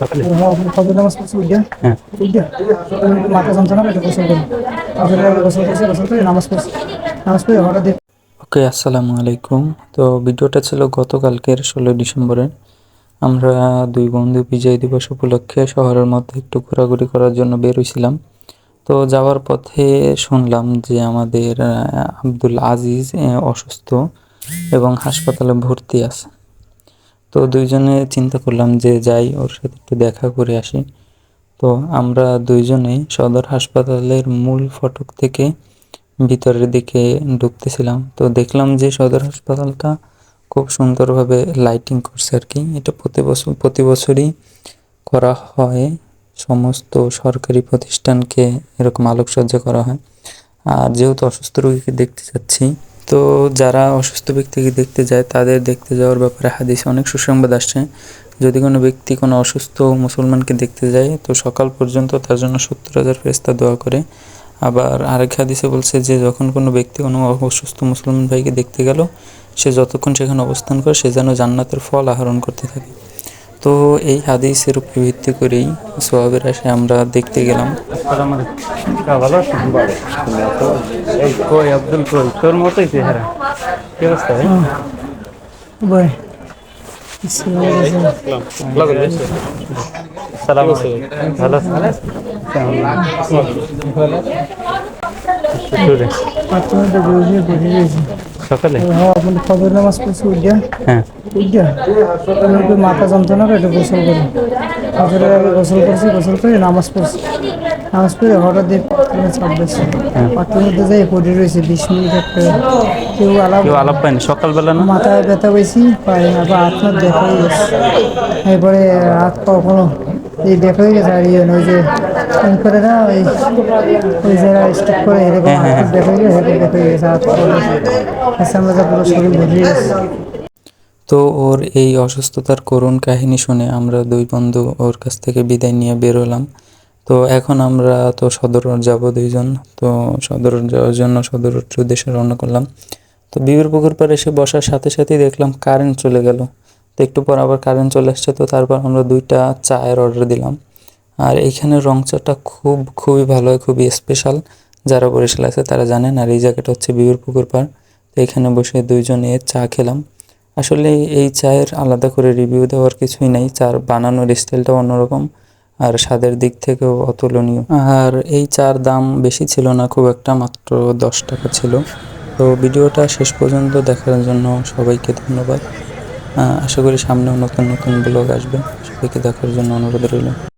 সকালে? ফজর নামাজ পড়ছি উঠে? হ্যাঁ। উঠে? মাথা যন্ত্রণা পেটে গোসল করি গোসল করছি গোসল করে নামাজ পড়ছি। নামাজ পড়ে হঠাৎ ওকে আসসালামু আলাইকুম। তো ভিডিওটা ছিল গতকালকের ষোলোই ডিসেম্বরের। আমরা দুই বন্ধু বিজয় দিবস উপলক্ষে শহরের মধ্যে একটু ঘোরাঘুরি করার জন্য বের হয়েছিলাম তো যাওয়ার পথে শুনলাম যে আমাদের আব্দুল আজিজ অসুস্থ এবং হাসপাতালে ভর্তি আছে। তো দুইজনে চিন্তা করলাম যে যাই, ওর সাথে একটু দেখা করে আসি। তো আমরা দুইজনেই সদর হাসপাতালের মূল ফটক থেকে ভিতরের দিকে ঢুকতেছিলাম। তো দেখলাম যে সদর হাসপাতালটা খুব সুন্দরভাবে লাইটিং করছে আর কি এটা প্রতি বছর, প্রতি বছরই করা হয়। সমস্ত সরকারি প্রতিষ্ঠানকে এরকম আলোকসজ্জা করা হয়। আর যেহেতু অসুস্থ রোগীকে দেখতে যাচ্ছি তো যারা অসুস্থ ব্যক্তিকে দেখতে যায়, তাদের দেখতে যাওয়ার ব্যাপারে হাদিসে অনেক সুসংবাদ আসছে। যদি কোনো ব্যক্তি কোনো অসুস্থ মুসলমানকে দেখতে যায়, তো সকাল পর্যন্ত তার জন্য সত্তর হাজার ফেরেস্তা দোয়া করে। আবার আরেক হাদিসে বলছে যে, যখন কোনো ব্যক্তি কোনো অসুস্থ মুসলমান ভাইকে দেখতে গেল, সে যতক্ষণ সেখানে অবস্থান করে, সে যেন জান্নাতের ফল আহরণ করতে থাকে। তো এই হাদিসের উপর ভিত্তি করেই সোয়াবের আসে আমরা দেখতে গেলাম। আব্দুল কই? তোর মতোই চেহারা। কি অবস্থা ভাই? সালাম ভালো আছেন? সকালে? হ্যাঁ আপনি ফজর নামাজ পড়ছি উঠে হ্যাঁ। উঠে মাথা যন্ত্রণা পেটে গোসল করি। ফজরের আগে গোসল করছি গোসল করে নামাজ পড়ছি। নামাজ পড়ে হঠাৎ চাপ বেশি। পাথরের মধ্যে যাই পড়ে রয়েছে বিশ মিনিট একটা কেউ আলাপ কেউ আলাপ পায়নি সকালবেলা না? মাথায় ব্যথা বেশি পায়ে আবার হাত হাত দেখা হয়ে গেছে। এরপরে হাত কোনো এই দেখা হয়ে গেছে আর ইয়ে ওই যে করে না ওই ওই যারা স্টিক করে এরকম দেখা দেখা গেছে হাত পা আচ্ছা আমরা পুরো শরীর গেছে। তো ওর এই অসুস্থতার করুণ কাহিনী শুনে আমরা দুই বন্ধু ওর কাছ থেকে বিদায় নিয়ে বেরোলাম তো এখন আমরা তো সদর যাব দুইজন। তো সদর যাওয়ার জন্য সদর উদ্দেশ্যে রওনা করলাম। তো বিবির পুকুর পাড়ে এসে বসার সাথে সাথেই দেখলাম কারেন্ট চলে গেল। তো একটু পর আবার কারেন্ট চলে আসছে তো তারপর আমরা দুইটা চায়ের অর্ডার দিলাম। আর এইখানে রং চাটা খুব, খুবই ভালো হয়, খুবই স্পেশাল যারা বরিশাল আছে তারা জানেন, আর এই জায়গাটা হচ্ছে বিবির পুকুর পাড়। তো এখানে বসে দুইজনে চা খেলাম। আসলে এই চায়ের আলাদা করে রিভিউ দেওয়ার কিছুই নাই, চার বানানোর স্টাইলটাও অন্যরকম, আর স্বাদের দিক থেকেও অতুলনীয়। আর এই চার দাম বেশি ছিল না, খুব একটা, মাত্র দশ টাকা ছিল। তো ভিডিওটা শেষ পর্যন্ত দেখার জন্য সবাইকে ধন্যবাদ। আশা করি সামনেও নতুন নতুন ব্লগ আসবে। সবাইকে দেখার জন্য অনুরোধ রইল।